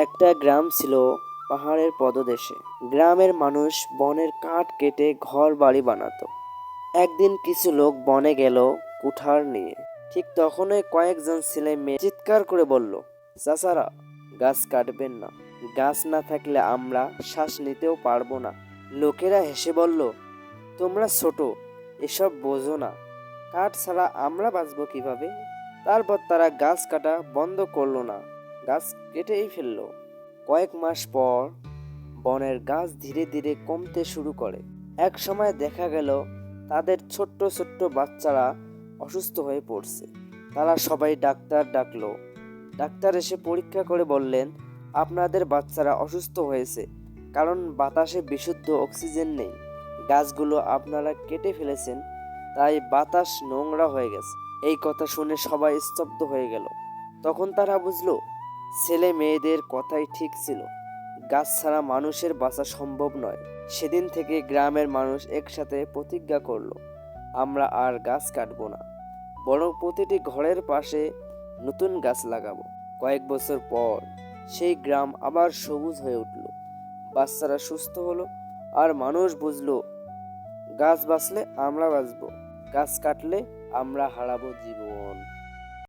একটা গ্রাম ছিল পাহাড়ের পদদেশে। গ্রামের মানুষ বনের কাঠ কেটে ঘর বাড়ি বানাতো। একদিন কিছু লোক বনে গেল কুঠার নিয়ে। ঠিক তখনই কয়েকজন ছেলে মেয়ে চিৎকার করে বলল, চাচারা, গাছ কাটবেন না। গাছ না থাকলে আমরা শ্বাস নিতেও পারব না। লোকেরা হেসে বলল, তোমরা ছোট, এসব বোঝো না। কাঠ ছাড়া আমরা বাঁচবো কীভাবে? তারপর তারা গাছ কাটা বন্ধ করল না। গাছ কেটেই ফেলল। কয়েক মাস পর বনের গাছ ধীরে ধীরে কমতে শুরু করে। এক সময় দেখা গেল, তাদের ছোট্ট ছোট্ট বাচ্চারা অসুস্থ হয়ে পড়ছে। তারা সবাই ডাক্তার ডাকলো। ডাক্তার এসে পরীক্ষা করে বললেন, আপনাদের বাচ্চারা অসুস্থ হয়েছে, কারণ বাতাসে বিশুদ্ধ অক্সিজেন নেই। গাছগুলো আপনারা কেটে ফেলেছেন, তাই বাতাস নোংরা হয়ে গেছে। এই কথা শুনে সবাই স্তব্ধ হয়ে গেল। তখন তারা বুঝলো ছেলে মেয়েদের কথাই ঠিক ছিল। গাছ ছাড়া মানুষের বাঁচা সম্ভব নয়। সেদিন থেকে গ্রামের মানুষ একসাথে প্রতিজ্ঞা করল, আমরা আর গাছ কাটবো না। বরং প্রতিটি ঘরের পাশে নতুন গাছ লাগাবো। কয়েক বছর পর সেই গ্রাম আবার সবুজ হয়ে উঠল। বাচ্চারা সুস্থ হলো আর মানুষ বুঝলো, গাছ বাঁচলে আমরা বাঁচবো। গাছ কাটলে আমরা হারাবো জীবন।